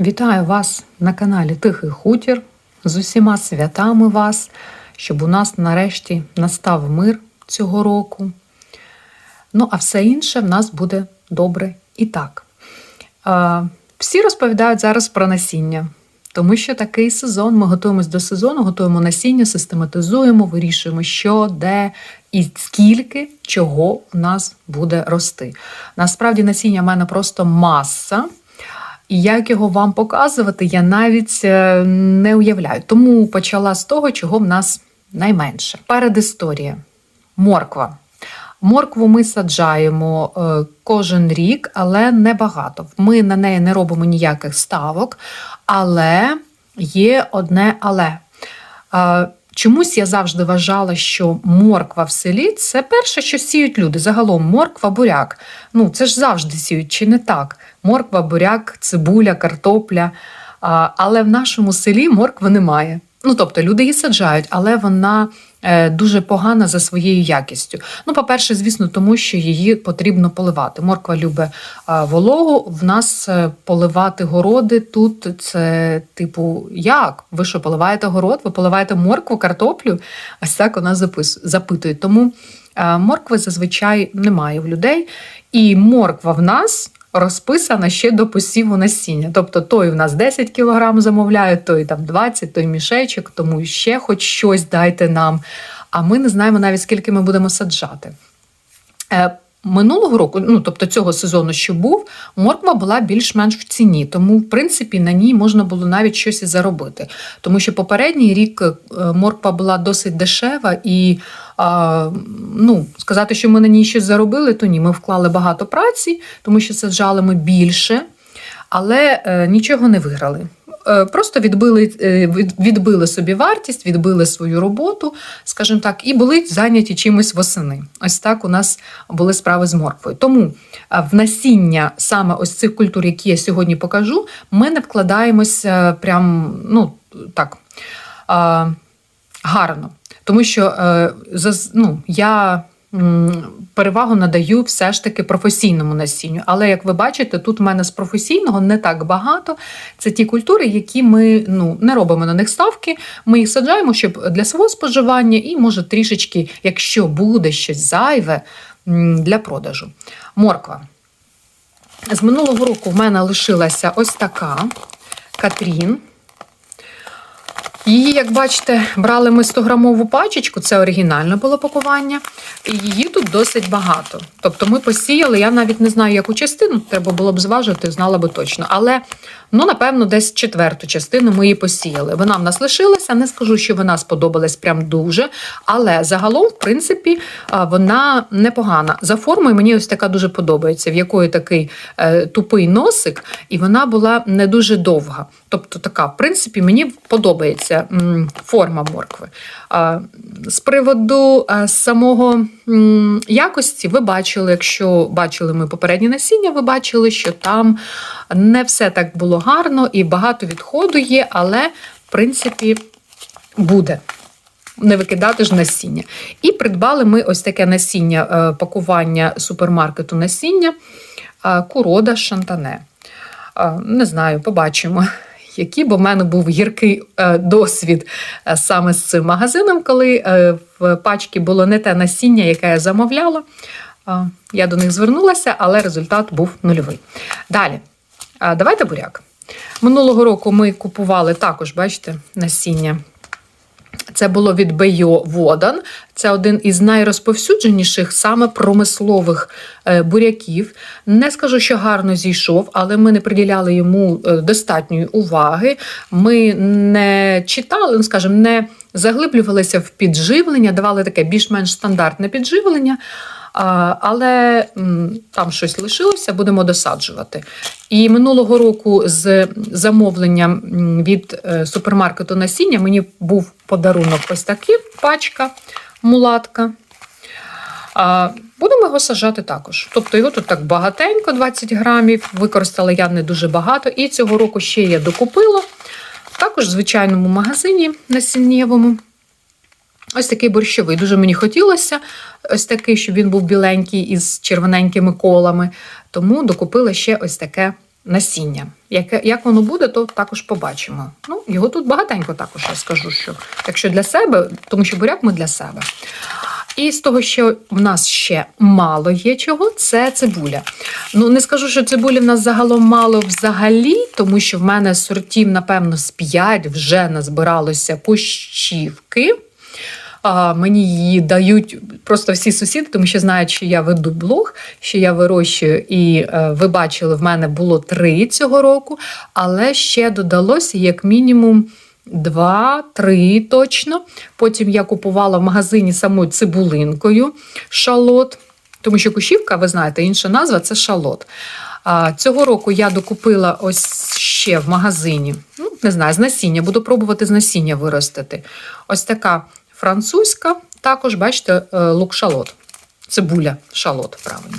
Вітаю вас на каналі Тихий Хутір з усіма святами вас, щоб у нас нарешті настав мир цього року. Ну, а все інше в нас буде добре і так. Всі розповідають зараз про насіння, тому що такий сезон. Ми готуємось до сезону, готуємо насіння, систематизуємо, вирішуємо, що, де і скільки чого в нас буде рости. Насправді насіння в мене просто маса. І як його вам показувати, я навіть е, не уявляю. Тому почала з того, чого в нас найменше. Передісторія. Морква. Моркву ми саджаємо е, кожен рік, але небагато. Ми на неї не робимо ніяких ставок, але є одне але. Чомусь я завжди вважала, що морква в селі це перше, що сіють люди. Загалом морква, буряк. Ну, це ж завжди сіють, чи не так? Морква, буряк, цибуля, картопля. Але в нашому селі моркви немає. Ну, тобто люди її саджають, але вона е, дуже погана за своєю якістю. Ну, по-перше, звісно, тому що її потрібно поливати. Морква любить е, вологу. В нас е, поливати городи тут це, типу, як? Ви що, поливаєте город? Ви поливаєте моркву, картоплю? Ось так вона запитує. Тому моркви зазвичай немає в людей. І морква в нас розписана ще до посіву насіння. Тобто той в нас 10 кг замовляє, той там 20, той мішечок, тому ще хоч щось дайте нам. А ми не знаємо навіть скільки ми будемо саджати. Минулого року, ну тобто цього сезону, що був, морква була більш-менш в ціні, тому в принципі на ній можна було навіть щось і заробити. Тому що попередній рік е, морква була досить дешева, і а, ну, сказати, що ми на ній щось заробили, то ні. Ми вклали багато праці, тому що саджали ми більше, але е, нічого не виграли. Е, Просто відбили, е, відбили собі вартість, відбили свою роботу, скажімо так, і були зайняті чимось восени. Ось так у нас були справи з морквою. Тому е, в насіння саме ось цих культур, які я сьогодні покажу, ми не вкладаємося прям, ну так. гарно. Тому що ну, я перевагу надаю все ж таки професійному насінню. Але як ви бачите, тут в мене з професійного не так багато. Це ті культури, які ми ну, не робимо на них ставки. Ми їх саджаємо, щоб для свого споживання, і може трішечки, якщо буде щось зайве, для продажу. Морква. З минулого року в мене лишилася ось така Катрін. Її, як бачите, брали ми 100-грамову пачечку, це оригінальне було пакування, і її тут досить багато. Тобто ми посіяли, я навіть не знаю, яку частину, треба було б зважити, знала би точно. Але, ну, напевно, десь четверту частину ми її посіяли. Вона в нас лишилася, не скажу, що вона сподобалась прям дуже, але загалом, в принципі, вона непогана. За формою мені ось така дуже подобається, в якої такий е, тупий носик, і вона була не дуже довга. Тобто така, в принципі, мені подобається форма моркви. З приводу е, самого якості, ви бачили, якщо бачили ми попереднє насіння, ви бачили, що там не все так було гарно і багато відходу є, але в принципі буде. Не викидати ж насіння. І придбали ми ось таке насіння е, пакування супермаркету насіння е, Курода Шантане. Е, Не знаю, побачимо. Який, бо в мене був гіркий досвід саме з цим магазином, коли в пачці було не те насіння, яке я замовляла. Я до них звернулася, але результат був нульовий. Далі, давайте буряк. Минулого року ми купували також, бачите, насіння. Це було від Бейо Водан. Це один із найрозповсюдженіших саме промислових е, буряків. Не скажу, що гарно зійшов, але ми не приділяли йому е, достатньої уваги. Ми не читали, ну скажімо, не заглиблювалися в підживлення, давали таке більш-менш стандартне підживлення. Але там щось лишилося, будемо досаджувати. І минулого року з замовленням від е, супермаркету насіння мені був подарунок ось такий пачка мулатка. Будемо його сажати також. Тобто його тут так багатенько, 20 грамів. Використала я не дуже багато. І цього року ще я докупила. Також в звичайному магазині насіннєвому. Ось такий борщовий. Дуже мені хотілося. Ось такий, щоб він був біленький із червоненькими колами. Тому докупила ще ось таке насіння. Як, як воно буде, то також побачимо. Ну, його тут багатенько також я скажу, що якщо для себе, тому що буряк ми для себе. І з того, що в нас ще мало є чого, це цибуля. Ну, не скажу, що цибулі в нас загалом мало взагалі, тому що в мене сортів, напевно, з 5 вже назбиралося кущівки. Мені її дають просто всі сусіди, тому що знають, що я веду блог, що я вирощую, і е, ви бачили, в мене було три цього року, але ще додалося як мінімум. Два-три точно. Потім я купувала в магазині самою цибулинкою шалот, тому що кущівка, ви знаєте, інша назва це шалот. А, цього року я докупила ось ще в магазині, ну, не знаю, з насіння, буду пробувати з насіння виростити. Ось така французька, також, бачите, е, лук шалот. Цибуля шалот, правильно.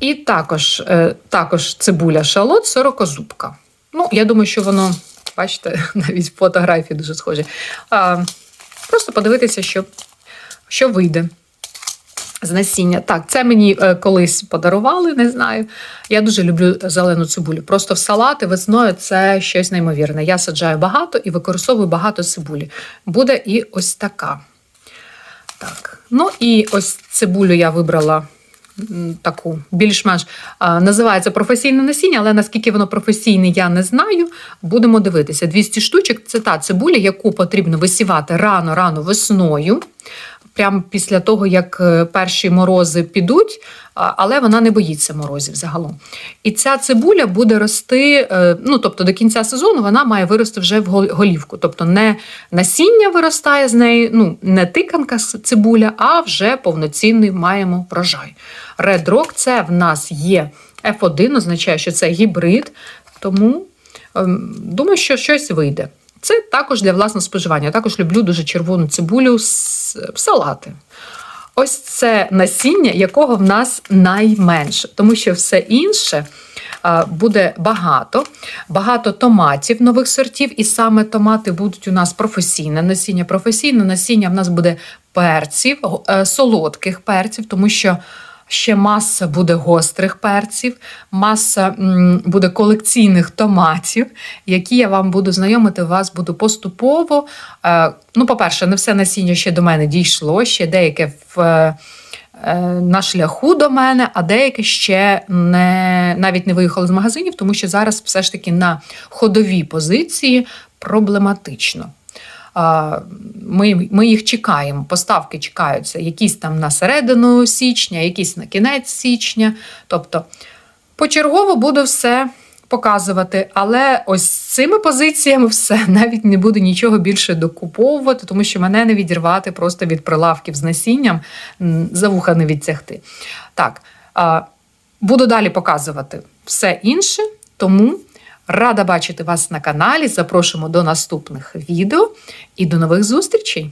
І також, е, також цибуля шалот, сорокозубка. Ну, я думаю, що воно, бачите, навіть фотографії дуже схожі. Просто подивитися, що, що вийде з насіння. Так, це мені е, колись подарували, не знаю. Я дуже люблю зелену цибулю. Просто в салати весною це щось неймовірне. Я саджаю багато і використовую багато цибулі. Буде і ось така. Так. Ну і ось цибулю я вибрала таку більш-менш називається професійне насіння, але наскільки воно професійне, я не знаю. Будемо дивитися. 200 штучок це та цибуля, яку потрібно висівати рано-рано весною. Прямо після того, як е, перші морози підуть, але вона не боїться морозів загалом. І ця цибуля буде рости, е, ну тобто до кінця сезону вона має вирости вже в голівку. Тобто не насіння виростає з неї, ну не тиканка цибуля, а вже повноцінний маємо врожай. Red Rock це в нас є F1, означає, що це гібрид, тому ем, думаю, що щось вийде. Це також для власного споживання. Я також люблю дуже червону цибулю в салати. Ось це насіння, якого в нас найменше, тому що все інше буде багато, багато томатів нових сортів, і саме томати будуть у нас професійне насіння. Професійне насіння в нас буде перців, е, солодких перців, тому що. Ще маса буде гострих перців, маса буде колекційних томатів, які я вам буду знайомити вас буду поступово. Е, Ну, по-перше, не все насіння ще до мене дійшло, ще деяке в, е, е, на шляху до мене, а деяке ще не, навіть не виїхало з магазинів, тому що зараз все ж таки на ходовій позиції проблематично. Ми, ми їх чекаємо, поставки чекаються, якісь там на середину січня, якісь на кінець січня. Тобто почергово буду все показувати, але ось цими позиціями все навіть не буду нічого більше докуповувати, тому що мене не відірвати просто від прилавків з насінням, за вуха не відтягти. Так, буду далі показувати все інше, тому. Рада бачити вас на каналі. Запрошуємо до наступних відео і до нових зустрічей!